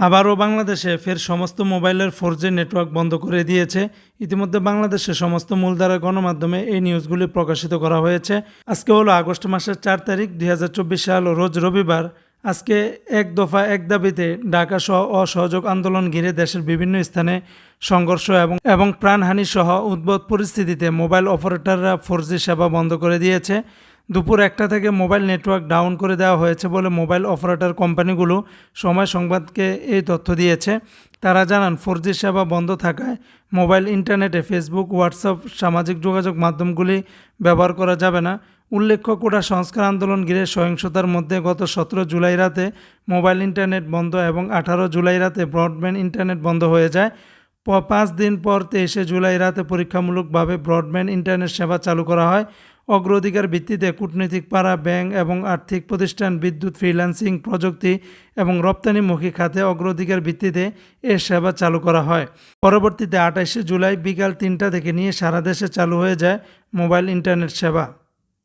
আবারও বাংলাদেশে ফের সমস্ত মোবাইলের ফোর নেটওয়ার্ক বন্ধ করে দিয়েছে। ইতিমধ্যে বাংলাদেশের সমস্ত মূলধারা গণমাধ্যমে এই নিউজগুলি প্রকাশিত করা হয়েছে। আজকে হলো আগস্ট মাসের চার তারিখ, দুই হাজার চব্বিশ সাল, রোজ রবিবার। আজকে এক দফা এক দাবিতে ঢাকা সহ অসহযোগ আন্দোলন ঘিরে দেশের বিভিন্ন স্থানে সংঘর্ষ এবং এবং প্রাণহানি সহ উদ্ভব পরিস্থিতিতে মোবাইল অপারেটররা ফোর সেবা বন্ধ করে দিয়েছে। দুপুর একটা থেকে মোবাইল নেটওয়ার্ক ডাউন করে দেওয়া হয়েছে বলে মোবাইল অপারেটর কোম্পানিগুলো সময় সংবাদকে এই তথ্য দিয়েছে। তারা জানান ফোর সেবা বন্ধ থাকায় মোবাইল, ইন্টারনেটে ফেসবুক, হোয়াটসঅ্যাপ, সামাজিক যোগাযোগ মাধ্যমগুলি ব্যবহার করা যাবে না। উল্লেখ্য, কোটা সংস্কার আন্দোলন ঘিরে সহিংসতার মধ্যে গত সতেরো জুলাই রাতে মোবাইল, ইন্টারনেট বন্ধ এবং আঠারো জুলাই রাতে ব্রডব্যান্ড ইন্টারনেট বন্ধ হয়ে যায়। পাঁচ দিন পর তেইশে জুলাই রাতে পরীক্ষামূলকভাবে ব্রডব্যান্ড ইন্টারনেট সেবা চালু করা হয়। অগ্রাধিকার ভিত্তিতে কূটনৈতিক পাড়া, ব্যাংক এবং আর্থিক প্রতিষ্ঠান, বিদ্যুৎ, ফ্রিল্যান্সিং প্রযুক্তি এবং রপ্তানিমুখী খাতে অগ্রাধিকার ভিত্তিতে এ সেবা চালু করা হয়। পরবর্তীতে আঠাশে জুলাই বিকাল তিনটা থেকে নিয়ে সারা দেশে চালু হয়ে যায় মোবাইল ইন্টারনেট সেবা।